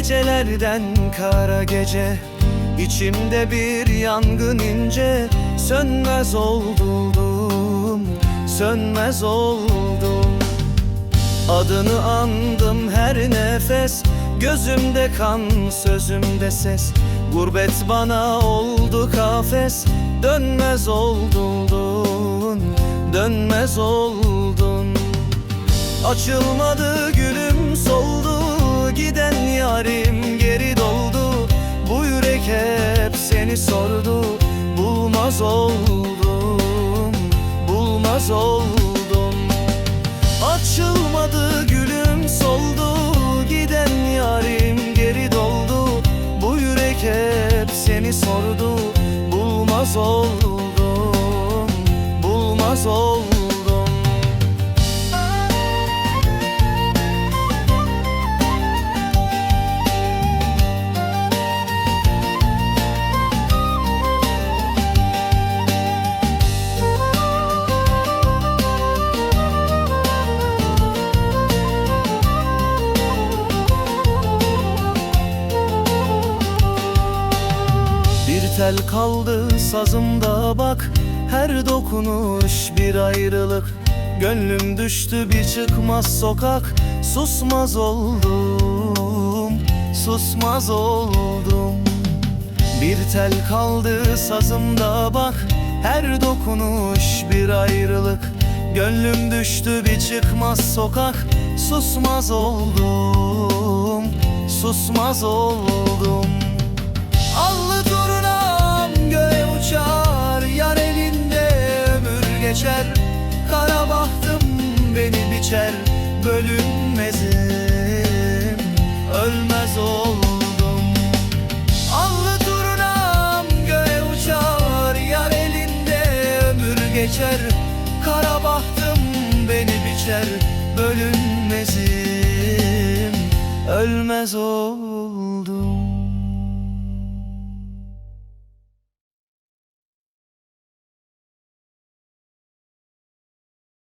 gecelerden kara gece. İçimde bir yangın ince Sönmez oldum, sönmez oldum. Adını andım her nefes Gözümde kan, sözümde ses. Gurbet bana oldu kafes Dönmez oldun, dönmez oldun Açılmadı gülüm soldu Giden yarim geri doldu. Bu yürek hep seni sordu Bulmaz oldum, bulmaz oldum. Açılmadı gülüm soldu Giden yarim geri doldu. Bu yürek hep seni sordu Bulmaz oldum, bulmaz oldum tel kaldı sazımda bak. Her dokunuş bir ayrılık. Gönlüm düştü bir çıkmaz sokak. Susmaz oldum, susmaz oldum. Bir tel kaldı sazımda bak. Her dokunuş bir ayrılık. Gönlüm düştü bir çıkmaz sokak. Susmaz oldum, susmaz oldum Kara bahtım beni biçer Bölünmezim Ölmez oldum. Allı turnam göğe uçar ömür geçer. Kara bahtım beni biçer Bölünmezim Ölmez oldum